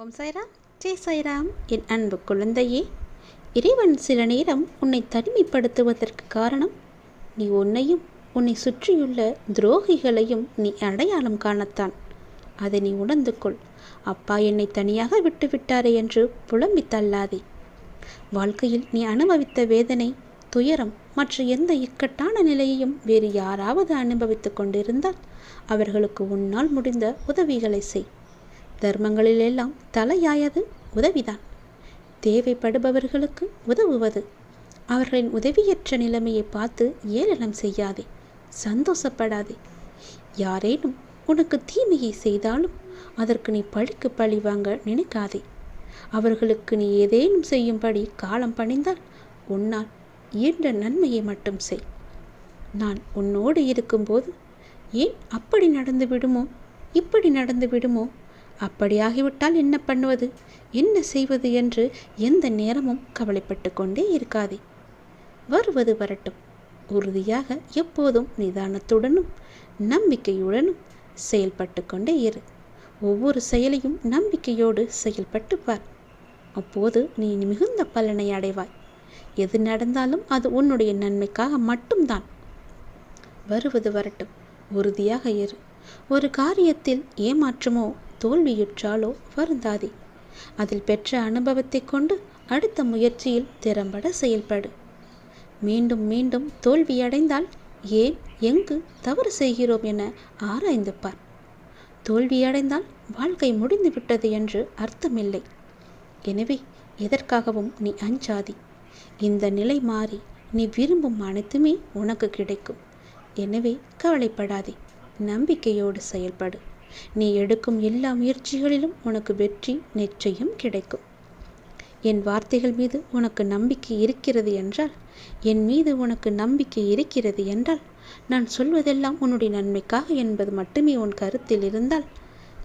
ஓம் சாய்ராம். ஜெய் சாய்ராம். என் அன்பு குழந்தையே இறைவன் சில நேரம் உன்னை தனிமைப்படுத்துவதற்கு காரணம் நீ உன்னையும் உன்னை சுற்றியுள்ள துரோகிகளையும் நீ அடையாளம் காணத்தான். அதை நீ உணர்ந்து கொள். அப்பா என்னை தனியாக விட்டுவிட்டாரே என்று புலம்பி தள்ளாதே. வாழ்க்கையில் நீ அனுபவித்த வேதனை துயரம் மற்ற எந்த இக்கட்டான நிலையையும் வேறு யாராவது அனுபவித்துக் கொண்டிருந்தால் அவர்களுக்கு உன்னால் முடிந்த உதவிகளை செய். தர்மங்களிலெல்லாம் தலையாயது உதவிதான். தேவைப்படுபவர்களுக்கு உதவுவது. அவர்களின் உதவியற்ற நிலைமையை பார்த்து ஏளனம் செய்யாதே சந்தோஷப்படாதே. யாரேனும் உனக்கு தீமையை செய்தாலும் அதற்கு நீ பழிக்கு பழி வாங்க நினைக்காதே. அவர்களுக்கு நீ ஏதேனும் செய்யும்படி காலம் பணிந்தால் உன்னால் ஈன்ற நன்மையை மட்டும் செய். நான் உன்னோடு இருக்கும்போது ஏன் அப்படி நடந்து விடுமோ இப்படி நடந்து விடுமோ அப்படியாகிவிட்டால் என்ன பண்ணுவது? என்ன செய்வது என்று எந்த நேரமும் கவலைப்பட்டு கொண்டே இருக்காதே. வருவது வரட்டும். உறுதியாக எப்போதும் நிதானத்துடனும் நம்பிக்கையுடனும் செயல்பட்டு கொண்டே இரு. ஒவ்வொரு செயலையும் நம்பிக்கையோடு செயல்பட்டு பார். அப்போது நீ மிகுந்த பலனை அடைவாய். எது நடந்தாலும் அது உன்னுடைய நன்மைக்காக மட்டும்தான். வருவது வரட்டும். உறுதியாக இரு. ஒரு காரியத்தில் ஏமாற்றமோ தோல்வியுற்றாலோ வருந்தாதே. அதில் பெற்ற அனுபவத்தை கொண்டு அடுத்த முயற்சியில் திறம்பட செயல்படு. மீண்டும் மீண்டும் தோல்வியடைந்தால் ஏன் எங்கு தவறு செய்கிறோம் என ஆராய்ந்து பார். தோல்வியடைந்தால் வாழ்க்கை முடிந்து விட்டது என்று அர்த்தமில்லை. எனவே எதற்காகவும் நீ அஞ்சாதி. இந்த நிலை மாறி நீ விரும்பும் அனைத்துமே உனக்கு கிடைக்கும். எனவே கவலைப்படாதே. நம்பிக்கையோடு செயல்படு. நீ எடுக்கும் எல்லா முயற்சிகளிலும் உனக்கு வெற்றி நிச்சயம் கிடைக்கும். என் வார்த்தைகள் மீது உனக்கு நம்பிக்கை இருக்கிறது என்றால் என் மீது உனக்கு நம்பிக்கை இருக்கிறது என்றால் நான் சொல்வதெல்லாம் உன்னுடைய நன்மைக்காக என்பது மட்டுமே உன் கருத்தில் இருந்தால்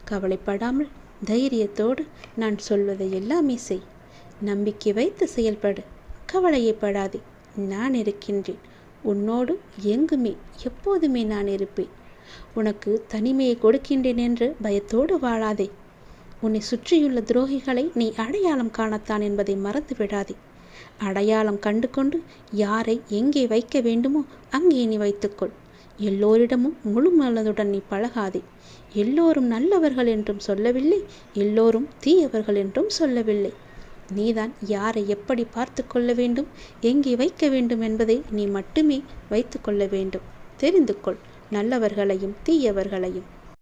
கவலைப்படாமல் தைரியத்தோடு நான் சொல்வதை எல்லாமே செய். நம்பிக்கை வைத்து செயல்படு கவலையைப்படாதே நான் இருக்கின்றேன். உன்னோடு எங்குமே எப்போதுமே நான் இருப்பேன். உனக்கு தனிமையை கொடுக்கின்றேன் என்று பயத்தோடு வாழாதே. உன்னை சுற்றியுள்ள துரோகிகளை நீ அடையாளம் காணத்தான் என்பதை மறந்து விடாதே அடையாளம் கண்டு கொண்டு யாரை எங்கே வைக்க வேண்டுமோ அங்கே நீ வைத்துக்கொள். எல்லோரிடமும் முழு மனதுடன் நீ பழகாதே. எல்லோரும் நல்லவர்கள் என்றும் சொல்லவில்லை எல்லோரும் தீயவர்கள் என்றும் சொல்லவில்லை. நீதான் யாரை எப்படி பார்த்து கொள்ள வேண்டும் எங்கே வைக்க வேண்டும் என்பதை நீ மட்டுமே வைத்து கொள்ள வேண்டும். தெரிந்து கொள். நல்லவர்களையும் தீயவர்களையும்